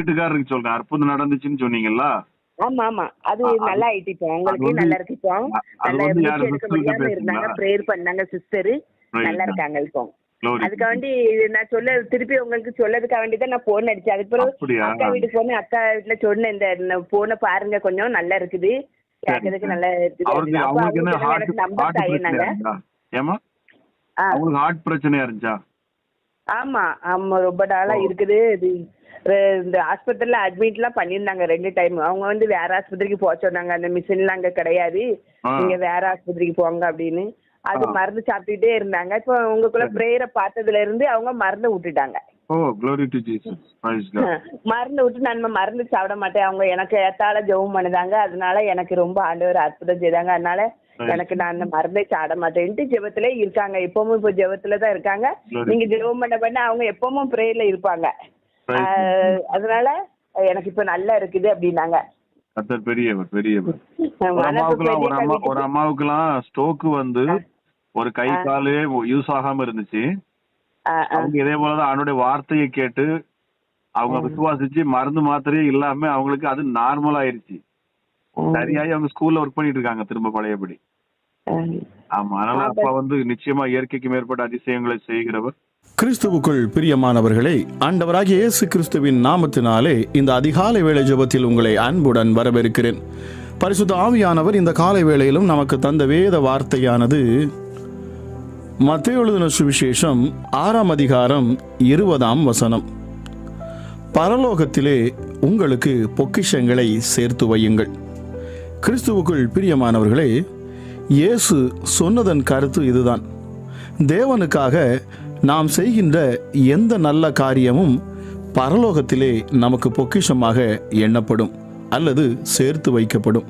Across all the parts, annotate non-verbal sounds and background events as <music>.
வீட்டுக்காரருக்கு சொல்றேன். அற்புதம் நடந்துச்சுன்னு சொன்னீங்கல்ல? ஆமா ஆமா. அது நல்லா ஆயிட்டு இப்போ உங்களுக்கு நல்லா இருக்கு இப்போ. நல்லா எடுக்க முடியாம இருந்தாங்க? ப்ரேயர் பண்ணாங்க சிஸ்டர். நல்லா இருக்காங்க இப்போ. அதுக்காக வேண்டி நான் சொல்ல திருப்பி உங்களுக்கு சொல்லதுக்காக வேண்டி தான் நான் போன் அடிச்சேன். அதுக்கு பிறகு? அக்கா வீட்டுக்கு போனேன் அக்கா வீட்டுல சொன்னேன் இந்த போனை பாருங்க கொஞ்சம். நல்லா இருக்குது. கேட்கறதுக்கு நல்லா இருக்குது. ஹார்ட் நம்பர் தாயினாங்க பிரச்சனையா அவங்களுக்கு ஹார்ட் இருந்துச்சா? ஆமா ஆமா. ரொம்ப நாளா. இருக்குது. இந்த ஆஸ்பத்திரியில அட்மிட்லாம் பண்ணியிருந்தாங்க ரெண்டு டைம். அவங்க வந்து வேற ஆஸ்பத்திரிக்கு போக சொன்னாங்க. அந்த மிஷின்லாம் அங்க கிடையாது. நீங்க வேற ஆஸ்பத்திரிக்கு போங்க அப்படின்னு. அது. மருந்து சாப்பிட்டுட்டே இருந்தாங்க. இப்போ உங்களுக்குள்ள. பிரேயரை பார்த்ததுல இருந்து அவங்க மருந்து விட்டுட்டாங்க. <laughs> மருந்து விட்டு நான் மருந்து சாப்பிட மாட்டேன். அவங்க எனக்கு ஏத்தால ஜெபம் பண்ணுதாங்க. அதனால எனக்கு ரொம்ப ஆண்டவர் அற்புதம் செய்தாங்க. அதனால. எனக்கு நான் அந்த மருந்தை சாப்பிட மாட்டேன்ட்டு ஜெபத்திலே இருக்காங்க. எப்பவும் இப்போ ஜெபத்துல தான் இருக்காங்க. நீங்க ஜெபம் பண்ண பண்ண அவங்க எப்பவும் பிரேயர்ல இருப்பாங்க. அதனால எனக்கு இப்போ நல்லா இருக்குது அப்படின்னாங்க. கர்த்தர் பெரியவர் பெரியவர். ஒரு அம்மாவுக்குலாம் ஒரு அம்மா. ஒரு அம்மாவுக்குலாம் ஸ்ட்ரோக் வந்து ஒரு கை. காலு யூஸ் ஆகாம இருந்துச்சு. அவங்க இதே போலதான் அவனுடைய வார்த்தையை கேட்டு அவங்க விசுவாசிச்சு மருந்து மாத்திரையே இல்லாம அவங்களுக்கு அது நார்மல் ஆயிருச்சு. சரியாயி அவங்க ஸ்கூல்ல ஒர்க் பண்ணிட்டு இருக்காங்க திரும்ப பழையபடி. ஆமா அதனால அப்பா வந்து நிச்சயமா இயற்கைக்கு மேற்பட்ட அதிசயங்களை செய்கிறவர். கிறிஸ்துவுக்குள் பிரியமானவர்களே ஆண்டவராகிய இயேசு கிறிஸ்துவின் நாமத்தினாலே இந்த அதிகாலை வேலை ஜபத்தில் உங்களை அன்புடன் வரவேற்கிறேன். பரிசுத்த ஆவியானவர் இந்த காலை வேளையிலும் நமக்கு தந்த வேத வார்த்தையானது மத்திய எழுதின சுவிசேஷம் ஆறாம் அதிகாரம் இருபதாம் வசனம். பரலோகத்திலே உங்களுக்கு பொக்கிஷங்களை சேர்த்து வையுங்கள். கிறிஸ்துவுக்குள் பிரியமானவர்களே இயேசு சொன்னதன் கருத்து இதுதான். தேவனுக்காக நாம் செய்கின்ற எந்த நல்ல காரியமும் பரலோகத்திலே நமக்கு பொக்கிஷமாக எண்ணப்படும் அல்லது சேர்த்து வைக்கப்படும்.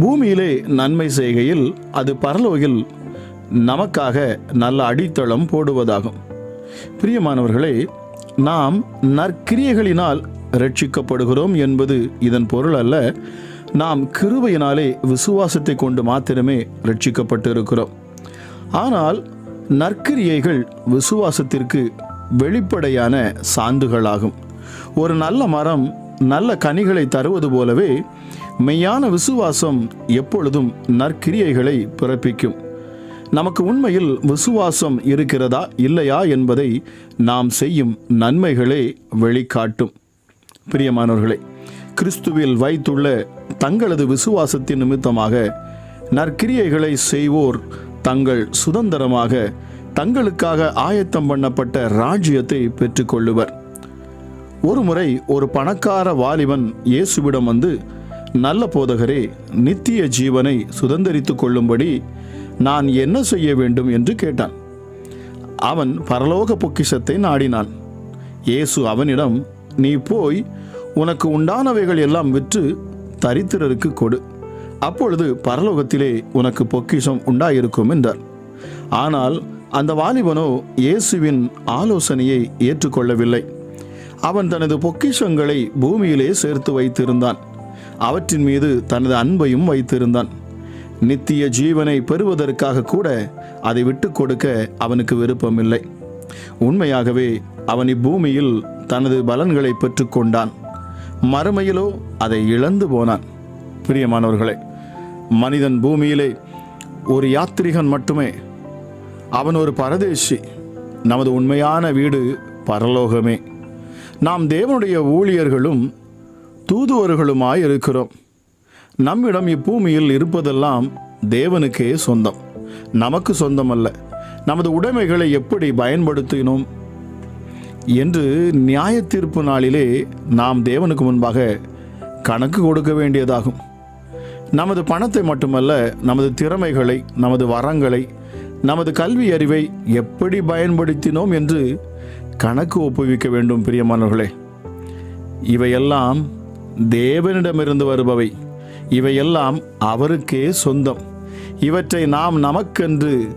பூமியிலே நன்மை செய்கையில் அது பரலோகில் நமக்காக நல்ல அடித்தளம் போடுவதாகும். பிரியமானவர்களே நாம் நற்கிரியைகளினால் ரட்சிக்கப்படுகிறோம் என்பது இதன் பொருள் அல்ல. நாம் கிருபையினாலே விசுவாசத்தை கொண்டு மாத்திரமே ரட்சிக்கப்பட்டு இருக்கிறோம் ஆனால் நற்கிரியைகள் விசுவாசத்திற்கு வெளிப்படையான சான்றுகளாகும். ஒரு நல்ல மரம் நல்ல கனிகளை தருவது போலவே மெய்யான விசுவாசம் எப்பொழுதும் நற்கிரியைகளை பிறப்பிக்கும். நமக்கு உண்மையில் விசுவாசம் இருக்கிறதா இல்லையா என்பதை நாம் செய்யும் நன்மைகளே வெளிக்காட்டும். பிரியமானவர்களே கிறிஸ்துவில் வைத்துள்ள தங்களது விசுவாசத்தின் நிமித்தமாக நற்கிரியைகளை செய்வோர் தங்கள் சுதந்திரமாக தங்களுக்காக ஆயத்தம் பண்ணப்பட்ட ராஜ்யத்தை பெற்றுக்கொள்ளுவர். ஒருமுறை ஒரு பணக்கார வாலிபன் இயேசுவிடம் வந்து நல்ல போதகரே நித்திய ஜீவனை சுதந்தரித்துக் கொள்ளும்படி நான் என்ன செய்ய வேண்டும்? என்று கேட்டான். அவன் பரலோக பொக்கிஷத்தை நாடினான். இயேசு அவனிடம் நீ போய் உனக்கு உண்டானவைகள் எல்லாம் விற்று தரித்திரருக்கு கொடு. அப்பொழுது பரலோகத்திலே உனக்கு பொக்கிஷம் உண்டாயிருக்கும் என்றார். ஆனால் அந்த வாலிபனோ இயேசுவின் ஆலோசனையை ஏற்றுக்கொள்ளவில்லை. அவன் தனது பொக்கிஷங்களை பூமியிலே சேர்த்து வைத்திருந்தான். அவற்றின் மீது தனது அன்பையும் வைத்திருந்தான். நித்திய ஜீவனை பெறுவதற்காக கூட அதை விட்டு கொடுக்க அவனுக்கு விருப்பமில்லை. உண்மையாகவே அவன் இப்பூமியில் தனது பலன்களை பெற்றுக்கொண்டான் மறுமையிலோ அதை இழந்து போனான். பிரியமானவர்களே மனிதன் பூமியிலே ஒரு யாத்ரிகன் மட்டுமே. அவன் ஒரு பரதேசி. நமது உண்மையான வீடு பரலோகமே. நாம் தேவனுடைய ஊழியர்களும் தூதுவர்களுமாய் இருக்கிறோம். நம்மிடம் இப்பூமியில் இருப்பதெல்லாம் தேவனுக்கே சொந்தம். நமக்கு சொந்தமல்ல. நமது உடைமைகளை எப்படி பயன்படுத்தினோம் என்று நியாய தீர்ப்பு நாளிலே நாம் தேவனுக்கு முன்பாக கணக்கு கொடுக்க வேண்டியதாகும். நமது பணத்தை மட்டுமல்ல நமது திறமைகளை நமது வரங்களை நமது கல்வி அறிவை எப்படி பயன்படுத்தினோம் என்று கணக்கு ஒப்புவிக்க வேண்டும் பிரியமானவர்களே. இவையெல்லாம் தேவனிடமிருந்து வருபவை. இவையெல்லாம் அவருக்கே சொந்தம். இவற்றை நாம் நமக்கென்று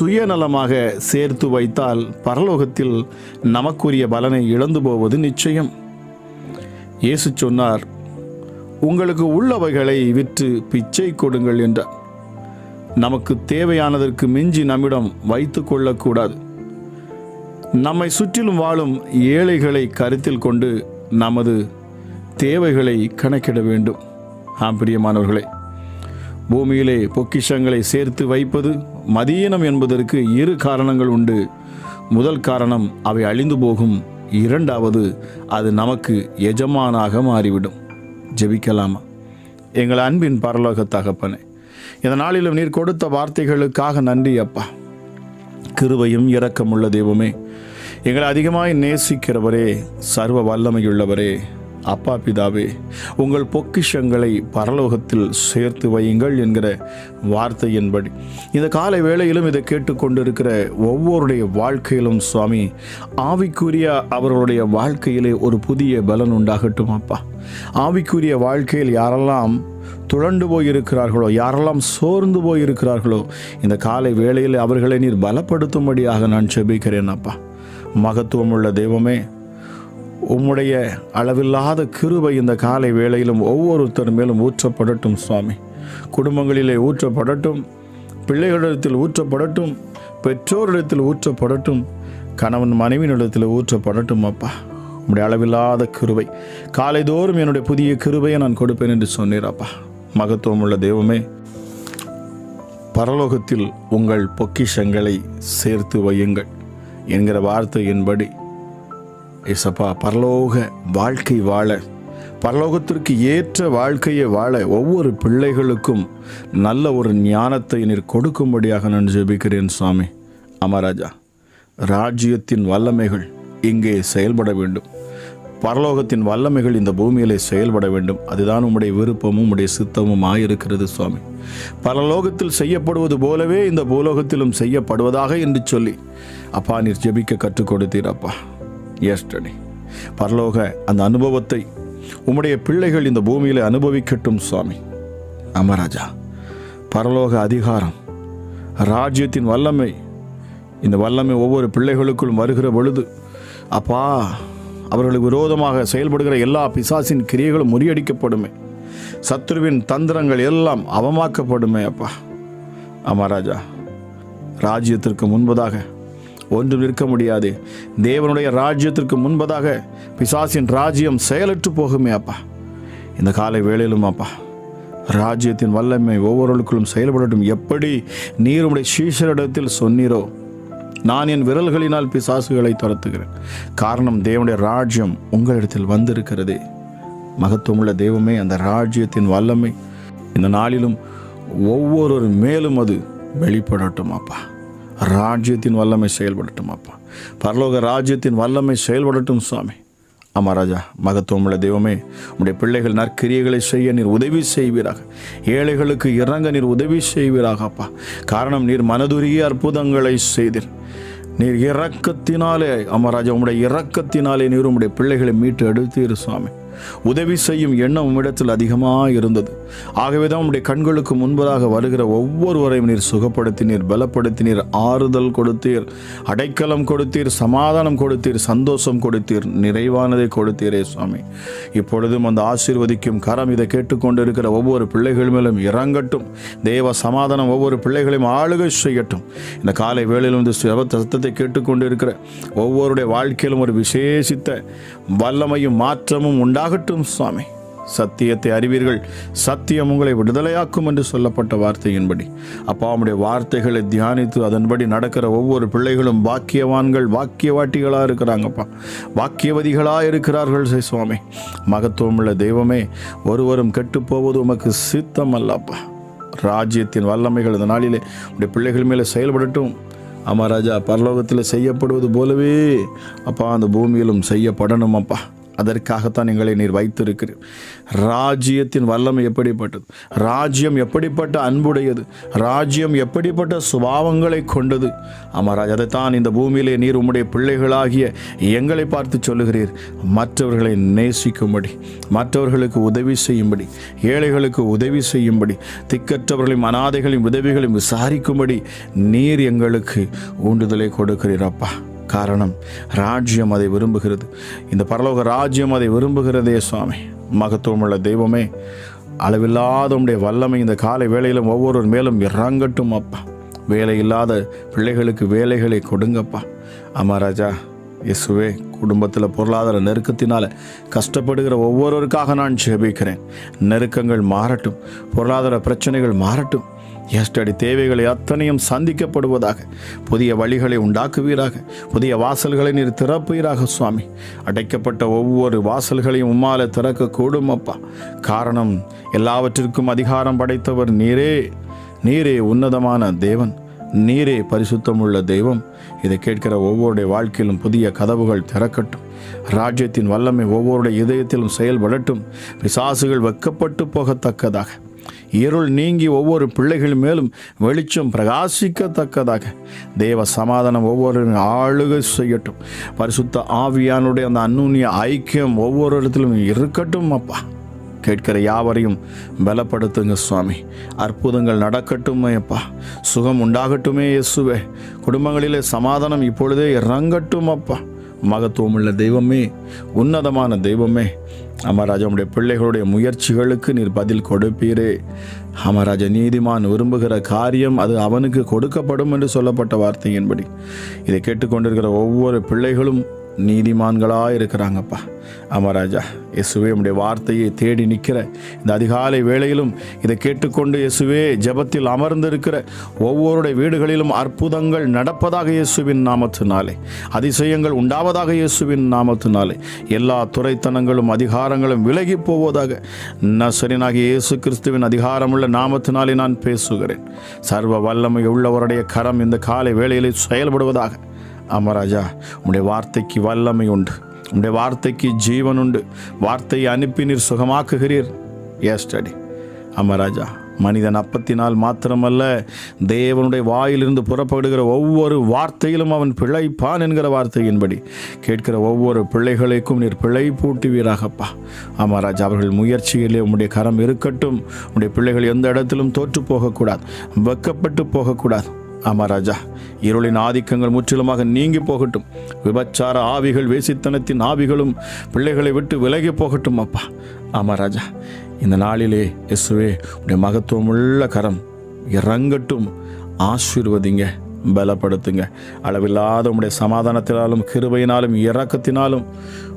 சுயநலமாக சேர்த்து வைத்தால் பரலோகத்தில் நமக்குரிய பலனை இழந்து போவது நிச்சயம். இயேசு சொன்னார் உங்களுக்கு உள்ளவைகளை விற்று பிச்சை கொடுங்கள் என்றார். நமக்கு தேவையானதற்கு மிஞ்சி நம்மிடம் வைத்து கொள்ளக்கூடாது. நம்மை சுற்றிலும் வாழும் ஏழைகளை கருத்தில் கொண்டு நமது தேவைகளை கணக்கிட வேண்டும். ஆம்பிரியமானவர்களே பூமியிலே பொக்கிஷங்களை சேர்த்து வைப்பது மதியீனம் என்பதற்கு இரு காரணங்கள் உண்டு. முதல் காரணம் அவை அழிந்து போகும். இரண்டாவது அது நமக்கு எஜமானாக மாறிவிடும். ஜெபிக்கலாமா? எங்கள் அன்பின் பரலோக தகப்பனே இந்த நாளிலும் நீர் கொடுத்த வார்த்தைகளுக்காக நன்றி அப்பா. கிருவையும் இரக்கமுள்ள தெய்வமே எங்களை அதிகமாய் நேசிக்கிறவரே சர்வ வல்லமையுள்ளவரே. அப்பா பிதாவே உங்கள் பொக்கிஷங்களை பரலோகத்தில் சேர்த்து வையுங்கள் என்கிற வார்த்தையின்படி. இந்த காலை வேளையிலும் இதை கேட்டுக்கொண்டிருக்கிற ஒவ்வொருடைய வாழ்க்கையிலும் சுவாமி ஆவிக்குரிய அவர்களுடைய வாழ்க்கையிலே ஒரு புதிய பலன் உண்டாகட்டும் அப்பா. ஆவிக்குரிய வாழ்க்கையில் யாரெல்லாம் துழண்டு போயிருக்கிறார்களோ யாரெல்லாம் சோர்ந்து போயிருக்கிறார்களோ இந்த காலை வேளையில் அவர்களை நீர் பலப்படுத்தும்படியாக நான் செபிக்கிறேன் அப்பா. மகத்துவமுள்ள தெய்வமே உம்முடைய அளவில்லாத கிருபை இந்த காலை வேளையிலும் ஒவ்வொருத்தர் மேலும் ஊற்றப்படட்டும் சுவாமி. குடும்பங்களிலே ஊற்றப்படட்டும் பிள்ளைகளிடத்தில் ஊற்றப்படட்டும் பெற்றோரிடத்தில் ஊற்றப்படட்டும் கணவன் மனைவியினிடத்தில் ஊற்றப்படட்டும் அப்பா. உம்முடைய அளவில்லாத கிருபை. காலைதோறும் என்னுடைய புதிய கிருபையை நான் கொடுப்பேன் என்று சொன்னீர் அப்பா. மகத்துவமுள்ள தெய்வமே பரலோகத்தில் உங்கள் பொக்கிஷங்களை சேர்த்து வையுங்கள் என்கிற வார்த்தையின்படி ஏசப்பா பரலோக வாழ்க்கை வாழ பரலோகத்திற்கு ஏற்ற வாழ்க்கையை வாழ ஒவ்வொரு பிள்ளைகளுக்கும் நல்ல ஒரு ஞானத்தை நீர் கொடுக்கும்படியாக நான் ஜெபிக்கிறேன் சுவாமி அமராஜா ராஜ்யத்தின் வல்லமைகள் இங்கே செயல்பட வேண்டும். பரலோகத்தின் வல்லமைகள் இந்த பூமியிலே செயல்பட வேண்டும். அதுதான் உம்முடைய விருப்பமும் உம்முடைய சித்தமும் ஆயிருக்கிறது சுவாமி பரலோகத்தில் செய்யப்படுவது போலவே இந்த பூலோகத்திலும் செய்யப்படுவதாக என்று சொல்லி அப்பா நீர் ஜெபிக்க கற்றுக் கொடுத்தீர் அப்பா. எஸ்டடி பரலோக அந்த அனுபவத்தை உம்முடைய பிள்ளைகள் இந்த பூமியில் அனுபவிக்கட்டும் சுவாமி. அமராஜா பரலோக அதிகாரம் ராஜ்யத்தின் வல்லமை இந்த வல்லமை ஒவ்வொரு பிள்ளைகளுக்குள்ளும் வருகிற பொழுது அப்பா அவர்களுக்கு விரோதமாக செயல்படுகிற எல்லா பிசாசின் கிரியைகளும் முறியடிக்கப்படுமே. சத்ருவின் தந்திரங்கள் எல்லாம் அவமாக்கப்படுமே அப்பா. அமராஜா ராஜ்யத்திற்கு முன்பதாக ஒன்றும் நிற்க முடியாது. தேவனுடைய ராஜ்யத்திற்கு முன்பதாக பிசாசின் ராஜ்யம் செயலற்று போகுமே அப்பா. இந்த காலை வேளையிலும் அப்பா ராஜ்யத்தின் வல்லமை ஒவ்வொருவருக்குள்ளும் செயல்படட்டும். எப்படி நீர் உடைய சீஷரிடத்தில் சொன்னீரோ நான் என் விரல்களினால் பிசாசுகளை துரத்துகிறேன். காரணம் தேவனுடைய ராஜ்யம் உங்களிடத்தில் வந்திருக்கிறதே. மகத்துவமுள்ள தெய்வமே அந்த ராஜ்யத்தின் வல்லமை. இந்த நாளிலும் ஒவ்வொரு மேலும் அது வெளிப்படட்டும் அப்பா. ராஜ்யத்தின் வல்லமை செயல்படட்டும் அப்பா. பரலோக ராஜ்யத்தின் வல்லமை செயல்படட்டும் சுவாமி. ஆமாம் ராஜா மகத்துவமுள்ள தெய்வமே உடைய பிள்ளைகள் நற்கிரியைகளை செய்ய நீர் உதவி செய்வீராக. ஏழைகளுக்கு இறங்க நீர் உதவி செய்வீராக அப்பா. காரணம் நீர் மனதுரிய அற்புதங்களை செய்தீர். நீர் இறக்கத்தினாலே அமராஜா உம்முடைய இறக்கத்தினாலே நீர் உம்முடைய பிள்ளைகளை மீட்டு எடுத்தீர் சுவாமி. உதவி செய்யும் எண்ணம் உம்மிடத்தில் அதிகமாக இருந்தது. ஆகவே தான் உம்முடைய கண்களுக்கு முன்பதாக வருகிற ஒவ்வொருவரையும் நீர் சுகப்படுத்தினீர் பலப்படுத்தினீர் ஆறுதல் கொடுத்தீர் அடைக்கலம் கொடுத்தீர் சமாதானம் கொடுத்தீர் சந்தோஷம் கொடுத்தீர் நிறைவானதை கொடுத்தீரே சுவாமி. இப்பொழுதும் அந்த ஆசீர்வதிக்கும் கரம் இதை கேட்டுக்கொண்டிருக்கிற ஒவ்வொரு பிள்ளைகள் மேலும் இறங்கட்டும். தேவ சமாதானம் ஒவ்வொரு பிள்ளைகளையும் ஆளுகை செய்யட்டும். இந்த காலை வேளையில் இந்த சத்தத்தை கேட்டுக்கொண்டிருக்கிற ஒவ்வொருடைய வாழ்க்கையிலும் ஒரு விசேஷித்த வல்லமையும் மாற்றமும் உண்டாக ஆகட்டும் சுவாமி. சத்தியத்தை அறிவீர்கள். சத்தியம் உங்களை விடுதலையாக்கும் என்று சொல்லப்பட்ட வார்த்தையின்படி. அப்பா உம்முடைய வார்த்தைகளை தியானித்து அதன்படி நடக்கிற ஒவ்வொரு பிள்ளைகளும் பாக்கியவான்கள் பாக்கியவாட்டிகளாக இருக்கிறாங்கப்பா. பாக்கியவதிகளாக இருக்கிறார்கள் சே சுவாமி. மகத்துவமுள்ள தெய்வமே ஒருவரும் கெட்டுப்போவது உமக்கு சித்தம் அல்லப்பா ராஜ்யத்தின் வல்லமைகள் இந்த நாளிலே உடைய பிள்ளைகள் மேலே செயல்படட்டும். ஆமா ராஜா பரலோகத்தில் செய்யப்படுவது போலவே அப்பா அந்த பூமியிலும் செய்யப்படணும் அப்பா அதற்காகத்தான் எங்களை நீர் வைத்திருக்கிறீர். ராஜ்யத்தின் வல்லமை எப்படிப்பட்டது? ராஜ்யம் எப்படிப்பட்ட அன்புடையது? ராஜ்யம் எப்படிப்பட்ட சுபாவங்களை கொண்டது? அமராஜ் அதைத்தான் இந்த பூமியிலே நீர் உம்முடைய பிள்ளைகளாகிய எங்களை பார்த்து சொல்லுகிறீர். மற்றவர்களை நேசிக்கும்படி மற்றவர்களுக்கு உதவி செய்யும்படி ஏழைகளுக்கு உதவி செய்யும்படி திக்கற்றவர்களையும் அனாதைகளையும் உதவிகளையும் விசாரிக்கும்படி நீர் எங்களுக்கு ஊண்டுதலை கொடுக்கிறீர் அப்பா. காரணம். ராஜ்யம் அதை விரும்புகிறது. இந்த பரலோக ராஜ்யம் அதை விரும்புகிறதே சுவாமி. மகத்துவமுள்ள தெய்வமே அளவில்லாத உடைய வல்லமை இந்த காலை வேலையிலும் ஒவ்வொரு மேலும் இறங்கட்டும் அப்பா. வேலை இல்லாத பிள்ளைகளுக்கு வேலைகளை கொடுங்கப்பா. அமராஜா ராஜா இயேசுவே குடும்பத்தில் பொருளாதார நெருக்கத்தினால் கஷ்டப்படுகிற ஒவ்வொருவருக்காக நான் ஜெபிக்கிறேன். நெருக்கங்கள் மாறட்டும் பொருளாதார பிரச்சனைகள் மாறட்டும். எஸ்டடி தேவைகளை அத்தனையும் சந்திக்கப்படுவதாக. புதிய வழிகளை உண்டாக்குவீராக. புதிய வாசல்களை நீர் திறப்பீராக சுவாமி. அடைக்கப்பட்ட ஒவ்வொரு வாசல்களையும் உம்மால திறக்க கூடும் அப்பா. காரணம் எல்லாவற்றிற்கும் அதிகாரம் படைத்தவர் நீரே. நீரே உன்னதமான தேவன். நீரே பரிசுத்தமுள்ள தெய்வம். இதை கேட்கிற ஒவ்வொருடைய வாழ்க்கையிலும் புதிய கதவுகள் திறக்கட்டும். ராஜ்யத்தின் வல்லமை ஒவ்வொருடைய இதயத்திலும் செயல்படட்டும். பிசாசுகள் வெக்கப்பட்டு போகத்தக்கதாக. இருள் நீங்கி ஒவ்வொரு பிள்ளைகள் மேலும் வெளிச்சம் பிரகாசிக்கத்தக்கதாக. தேவ சமாதானம் ஒவ்வொரு ஆளுகை செய்யட்டும். பரிசுத்த ஆவியானுடைய அந்த அந்நுண்ணிய ஐக்கியம் ஒவ்வொரு இடத்திலும் இருக்கட்டும் அப்பா. கேட்கிற யாவரையும் பலப்படுத்துங்க சுவாமி. அற்புதங்கள் நடக்கட்டுமே அப்பா. சுகம் உண்டாகட்டுமே இயேசுவே. குடும்பங்களிலே சமாதானம் இப்பொழுதே இறங்கட்டும் அப்பா. மகத்துவமுள்ள தெய்வமே உன்னதமான தெய்வமே. அமராஜா உடைய பிள்ளைகளுடைய முயற்சிகளுக்கு நீர் பதில் கொடுப்பீரே. அமராஜா நீதிமான் விரும்புகிற காரியம் அது அவனுக்கு கொடுக்கப்படும் என்று சொல்லப்பட்ட வார்த்தையின்படி. இதை கேட்டுக்கொண்டிருக்கிற ஒவ்வொரு பிள்ளைகளும் நீதிமான்களாக இருக்கிறாங்கப்பா. அமராஜா இயேசுவே உடைய வார்த்தையை தேடி நிற்கிற இந்த அதிகாலை வேளையிலும் இதை கேட்டுக்கொண்டு இயேசுவே ஜெபத்தில் அமர்ந்திருக்கிற ஒவ்வொருடைய வீடுகளிலும் அற்புதங்கள் நடப்பதாக இயேசுவின் நாமத்தினாலே அதிசயங்கள் உண்டாவதாக இயேசுவின் நாமத்தினாலே எல்லா துறைத்தனங்களும் அதிகாரங்களும் விலகி போவதாக நசரினாகிய இயேசு கிறிஸ்துவின் அதிகாரமுள்ள நாமத்தினாலே நான் பேசுகிறேன். சர்வ வல்லமை உள்ளவருடைய கரம் இந்த காலை வேளையிலே செயல்படுவதாக. அமராஜா உம்முடைய வார்த்தைக்கு வல்லமை உண்டு. உம்முடைய வார்த்தைக்கு ஜீவன் உண்டு. வார்த்தையை அனுப்பி நீர் சுகமாக்குகிறீர். ஏஸ்டடி அமராஜா மனிதன் அப்பத்தினால் மாத்திரமல்ல தேவனுடைய வாயிலிருந்து புறப்படுகிற ஒவ்வொரு வார்த்தையிலும் அவன் பிழைப்பான் என்கிற வார்த்தையின்படி. கேட்கிற ஒவ்வொரு பிள்ளைகளுக்கும் நீர் பிழை பூட்டுவீராகப்பா. ஆமாராஜா அவர்கள் முயற்சியிலே உம்முடைய கரம் இருக்கட்டும். உன்னுடைய பிள்ளைகள் எந்த இடத்திலும் தோற்று போகக்கூடாது வெக்கப்பட்டு போகக்கூடாது. ஆமா ராஜா இருளின் ஆதிக்கங்கள் முற்றிலுமாக நீங்கி போகட்டும். விபச்சார ஆவிகள் வேசித்தனத்தின் ஆவிகளும் பிள்ளைகளை விட்டு விலகி போகட்டும் அப்பா. ஆமா ராஜா இந்த நாளிலே இயேசுவே உடைய மகத்துவமுள்ள கரம் இறங்கட்டும். ஆசீர்வதிங்க பலப்படுத்துங்க. அளவில்லாத உடைய சமாதானத்தினாலும் கிருபையினாலும் இறக்கத்தினாலும்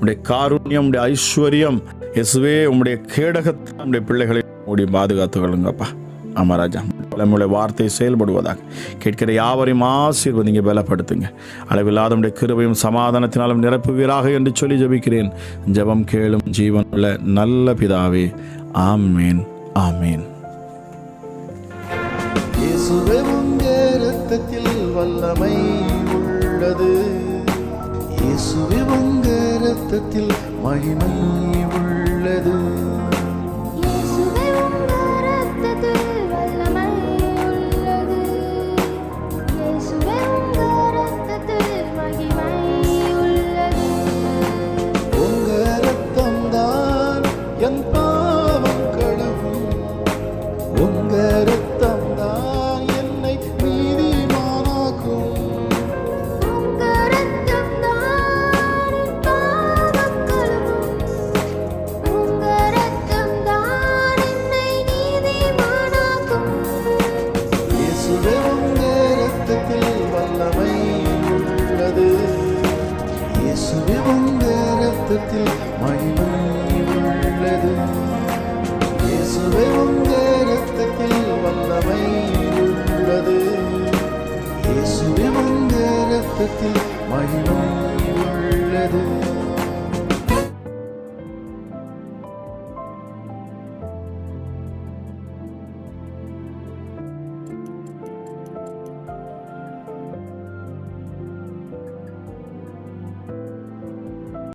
உடைய காருண்யம் உடைய ஐஸ்வர்யம் இயேசுவே உம்முடைய கேடகத்தை உடைய பிள்ளைகளை மூடி பாதுகாத்துக்கொள்ளுங்கப்பா. கொள்ளுங்கப்பா ராஜா நம்முடைய வார்த்தை செயல்படுவதாக. கேட்கிற யாவரையும் ஆசீர்வதிங்க பலப்படுத்துங்க. அளவில்லாத உடைய கிருபையும் சமாதானத்தினாலும் நிரப்புவீராக என்று சொல்லி ஜபிக்கிறேன். ஜெபம் கேளும் ஜீவன் உள்ள நல்ல பிதாவே ஆமேன் ஆமேன். இயேசுவே வல்லமை உள்ளது. இயேசுவே உங்க ரத்தத்தில் மகிமை உள்ளது. இயேசுவே உங்க இரத்தத்தில் வல்லமை உள்ளது. இயேசுவே உங்க இரத்தத்தில் மகிமை உள்ளது.